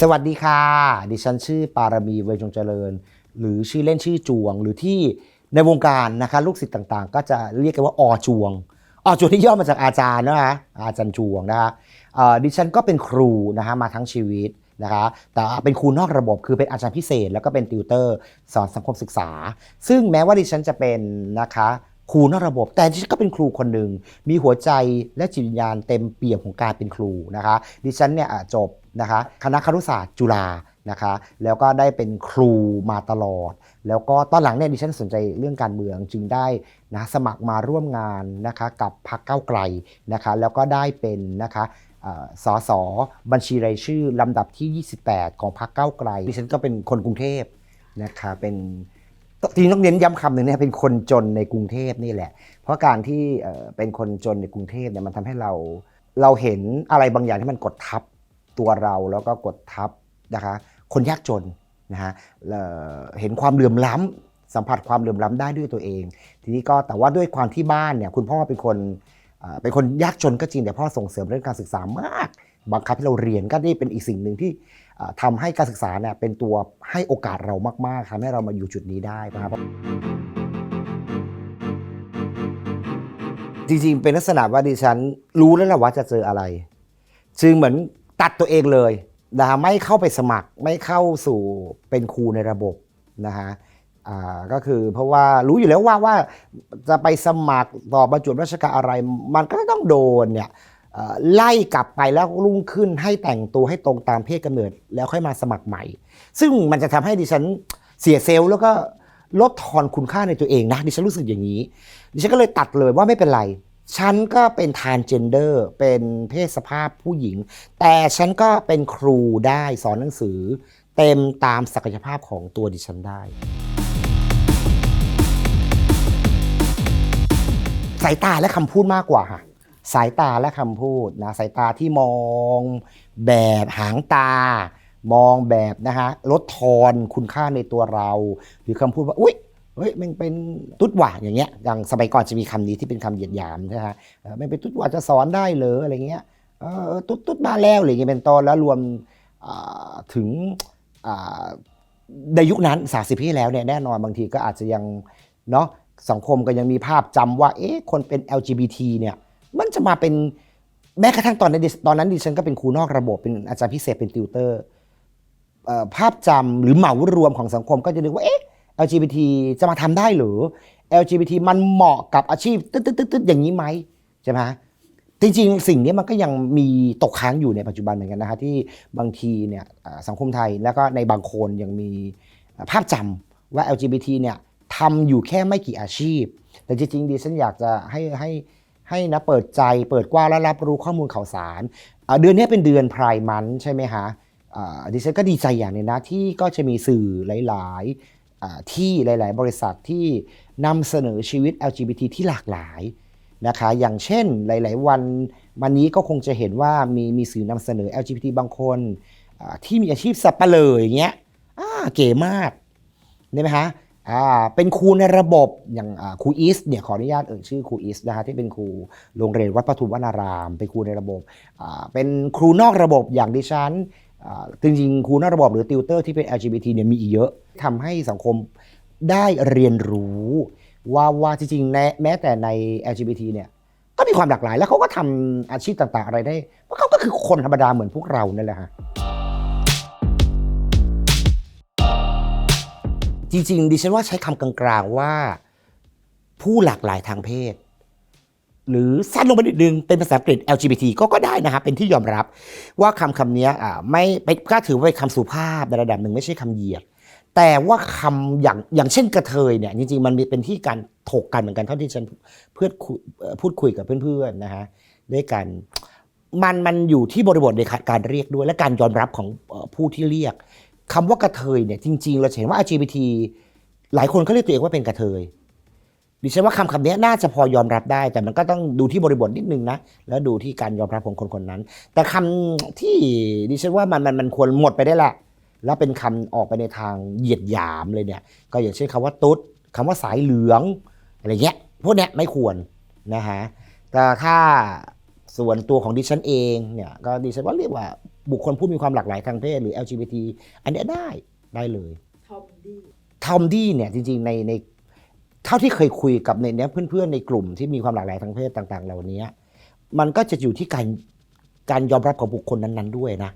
สวัสดีค่ะ ดิฉันชื่อปารมีเวชจงเจริญ หรือชื่อเล่นชื่อจวง หรือที่ในวงการนะคะลูกศิษย์ต่างๆ ก็จะเรียกกันว่าอจวงอจวงที่ย่อมาจากอาจารย์นะคะอาจารย์จวงนะคะดิฉันก็เป็นครูนะคะมาทั้งชีวิตนะคะแต่เป็นครูนอกระบบคือเป็นอาจารย์พิเศษ แล้วก็เป็นติวเตอร์ สอนสังคมศึกษา ซึ่งแม้ว่าดิฉันจะเป็นนะคะครูนอกระบบ แต่ดิฉันก็เป็นครูคนหนึ่งมีหัวใจและจิตวิญญาณเต็มเปี่ยมของการเป็นครูนะคะ ดิฉันเนี่ยจบ นะคะคณะครุศาสตร์จุฬานะคะแล้วก็ได้เป็นครูมาตลอด แล้วก็ตอนหลังเนี่ยดิฉันสนใจเรื่องการเมืองจึงได้นะสมัครมาร่วมงานนะคะกับพรรคก้าวไกลนะคะแล้วก็ได้เป็นนะคะเอ่อสสบัญชีรายชื่อลำดับที่ 28 ของพรรคก้าวไกลดิฉันก็เป็นคนกรุงเทพนะคะเป็นจริงๆต้องเน้นย้ำคำหนึ่งนะเป็นคนจนในกรุงเทพนี่แหละ เพราะการที่เอ่อเป็นคนจนในกรุงเทพเนี่ยมันทำให้เราเราเห็นอะไรบางอย่างที่มันกดทับ ตัวเราแล้วก็กดทับนะคะคนยากจนนะฮะเอ่อเห็นความเหลื่อมล้ำสัมผัสความเหลื่อมล้ำได้ด้วยตัวเอง ทีนี้ก็แต่ว่าด้วยความที่บ้านเนี่ยคุณพ่อเป็นคนเอ่อเป็นคนยากจนก็จริงแต่พ่อส่งเสริมเรื่องการศึกษามากบังคับให้เราเรียนก็นี่เป็นอีกสิ่งหนึ่งที่เอ่อทำให้การศึกษาเนี่ยเป็นตัวให้โอกาสเรามากๆทำให้เรามาอยู่จุดนี้ได้นะครับจริงๆ เป็นลักษณะว่าดิฉันรู้แล้วแหละว่าจะเจออะไร จึงเหมือน ตัดตัวเองเลยนะฮะไม่เข้าไปสมัครไม่เข้าสู่เป็นครูในระบบนะฮะก็คือเพราะว่ารู้อยู่แล้วว่าว่าจะไปสมัครต่อบรรจุราชการอะไร มันก็ต้องโดนเนี่ยไล่กลับไปแล้วรุ่งขึ้นให้แต่งตัวให้ตรงตามเพศกำเนิด แล้วค่อยมาสมัครใหม่ ซึ่งมันจะทำให้ดิฉันเสียเซลล์แล้วก็ลดทอนคุณค่าในตัวเองนะดิฉันรู้สึกอย่างนี้ ดิฉันก็เลยตัดเลยว่าไม่เป็นไร ฉันก็เป็นทานเจนเดอร์ เป็นเพศสภาพผู้หญิง แต่ฉันก็เป็นครูได้สอนหนังสือ เต็มตามศักยภาพของตัวดิฉันได้ สายตาและคำพูดมากกว่าค่ะ สายตาและคำพูดนะ สายตาที่มองแบบหางตา มองแบบนะฮะลดทอนคุณค่าในตัวเรา หรือคำพูดว่าอุ๊ย เฮ้ยมันเป็นตุ๊ดหว่าอย่างเงี้ยอย่างสมัยก่อนจะมีคำนี้ที่เป็นคำเหยียดหยามใช่ไหมฮะเออไม่เป็นตุ๊ดหว่าจะสอนได้เหรออะไรเงี้ยเออตุ๊ดตุ๊ดมาแล้วอะไรเงี้ยเป็นต้นแล้วรวมถึงในยุคนั้นสาสิบปีแล้วเนี่ยแน่นอนบางทีก็อาจจะยังเนาะสังคมก็ยังมีภาพจำว่าเอ๊ะคนเป็น LGBT เนี่ยมันจะมาเป็นแม้กระทั่งตอนนั้นตอนนั้นดิฉันก็เป็นครูนอกระบบเป็นอาจารย์พิเศษเป็นติวเตอร์ภาพจำหรือเหมารวมของสังคมก็จะนึกว่าเอ๊ะ LGBT จะมาทำได้หรือ LGBT มันเหมาะกับอาชีพตึ๊ดๆๆๆอย่างนี้ไหมใช่ไหมจริงๆ สิ่งนี้มันก็ยังมีตกค้างอยู่ในปัจจุบันเหมือนกันนะฮะที่บางทีเนี่ยสังคมไทยแล้วก็ในบางคนยังมีภาพจำว่า LGBT เนี่ยทำอยู่แค่ไม่กี่อาชีพ แต่จริงๆดิฉันอยากจะให้ให้ให้นะเปิดใจเปิดกว้างและรับรู้ข้อมูลข่าวสาร เดือนนี้เป็นเดือนพรายมันใช่ไหมฮะดิฉันก็ดีใจอย่างนึงนะที่ก็จะมีสื่อหลาย ที่หลาย ๆ บริษัทที่นำเสนอชีวิต LGBT ที่หลากหลายนะคะอย่างเช่นหลาย ๆ วันวันนี้ก็คงจะเห็นว่ามีมีสื่อนำเสนอ LGBT บางคนที่มีอาชีพสับปะเลออย่างเงี้ยอ่าเก๋มากได้ไหมฮะเป็นครูในระบบอย่างครูอีสเนี่ยขออนุญาตเอ่ยชื่อครูอีสนะฮะที่เป็นครูโรงเรียนวัดปทุมวนาราม เป็นครูในระบบเป็นครูนอกระบบอย่างดิฉัน จริงๆครูนอกระบบหรือติวเตอร์ที่เป็น LGBT เนี่ยมีอีกเยอะทำให้สังคมได้เรียนรู้ว่าว่าจริงๆแม้แต่ใน LGBT เนี่ยก็มีความหลากหลาย แล้วเขาก็ทำอาชีพต่างๆ อะไรได้เพราะเขาก็คือคนธรรมดาเหมือนพวกเรานั่นแหละฮะจริงๆดิฉันว่าใช้คำกลางๆว่าผู้หลากหลายทางเพศ หรือสั้นลงไปนิดนึงเป็นภาษาอังกฤษ LGBT ก็ก็ได้นะครับเป็นที่ยอมรับว่าคำคำนี้อ่าไม่เป็นก็ถือว่าเป็นคำสุภาพในระดับหนึ่งไม่ใช่คำเหยียด แต่ว่าคำอย่างอย่างเช่นกระเทยเนี่ยจริงๆ มันมีเป็นที่การถกกันเหมือนกันเท่าที่ฉันเพื่อนพูดคุยกับเพื่อนๆนะฮะด้วยกันมันมันอยู่ที่บริบทในการเรียกด้วยและการยอมรับของผู้ที่เรียกคำว่ากระเทยเนี่ยจริงๆ เราเห็นว่า LGBT หลายคนเขาเรียกตัวเองว่าเป็นกระเทย ดิฉันว่าคำคำนี้น่าจะพอยอมรับได้ แต่มันก็ต้องดูที่บริบทนิดนึงนะ แล้วดูที่การยอมรับของคนคนนั้น แต่คำที่ดิฉันว่ามันมันมันควรหมดไปได้ละ แล้วเป็นคำออกไปในทางเหยียดหยามเลยเนี่ย ก็อย่างเช่นคำว่าตุ๊ดคำว่าสายเหลืองอะไรเงี้ยพวกเนี้ยไม่ควรนะฮะแต่ถ้าส่วนตัวของดิฉันเองเนี่ยก็ดิฉันว่าเรียกว่าบุคคลผู้มีความหลากหลายทางเพศหรือ LGBT อันเนี้ยได้ได้เลยทอมดี้ทอมดี้เนี่ยจริงๆในใน เท่าที่เคยคุยกับในเนี้ยเพื่อนๆในกลุ่มที่มีความหลากหลายทางเพศต่าง ๆ เหล่านี้มันก็จะอยู่ที่การการยอมรับของบุคคลนั้นๆด้วยนะ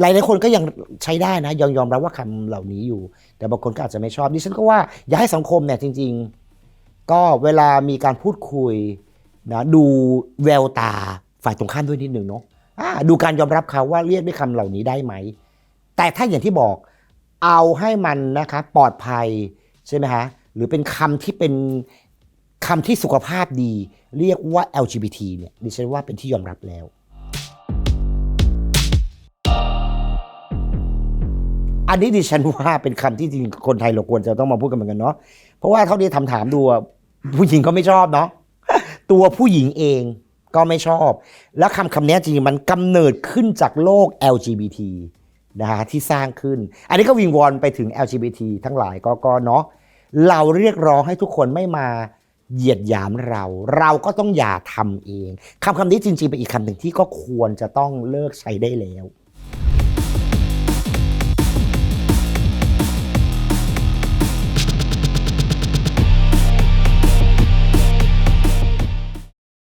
หลายๆคนก็ยังใช้ได้นะยอมยอมรับว่าคำเหล่านี้อยู่ แต่บางคนก็อาจจะไม่ชอบดิฉันก็ว่าอยากให้สังคมเนี่ยจริง ๆ ก็เวลามีการพูดคุยนะดูแววตาฝ่ายตรงข้ามด้วยนิดหนึ่งเนาะดูการยอมรับเขาว่าเรียกด้วยคำเหล่านี้ได้ไหม แต่ถ้าอย่างที่บอกเอาให้มันนะคะปลอดภัยใช่ไหมฮะ หรือเป็นคำที่เป็นคำที่สุขภาพดี เรียกว่า LGBT เนี่ยดิฉันว่าเป็นที่ยอมรับแล้ว อันนี้ดิฉันว่าเป็นคำที่จริงคนไทยเราควรจะต้องมาพูดกันเหมือนกันเนาะเพราะว่าเท่าที่ทำถามดูผู้หญิงก็ไม่ชอบเนาะตัวผู้หญิงเองก็ไม่ชอบ แล้วคำคำนี้จริงๆมันกำเนิดขึ้นจากโลก LGBT นะฮะที่สร้างขึ้น อันนี้ก็วิงวอนไปถึง LGBT ทั้งหลายก็ก็เนาะ เราเรียกร้องให้ทุกคนไม่มาเหยียดหยามเรา เราก็ต้องอย่าทำเองคำคำนี้จริงๆเป็นอีกคำหนึ่งที่ก็ควรจะต้องเลิกใช้ได้แล้ว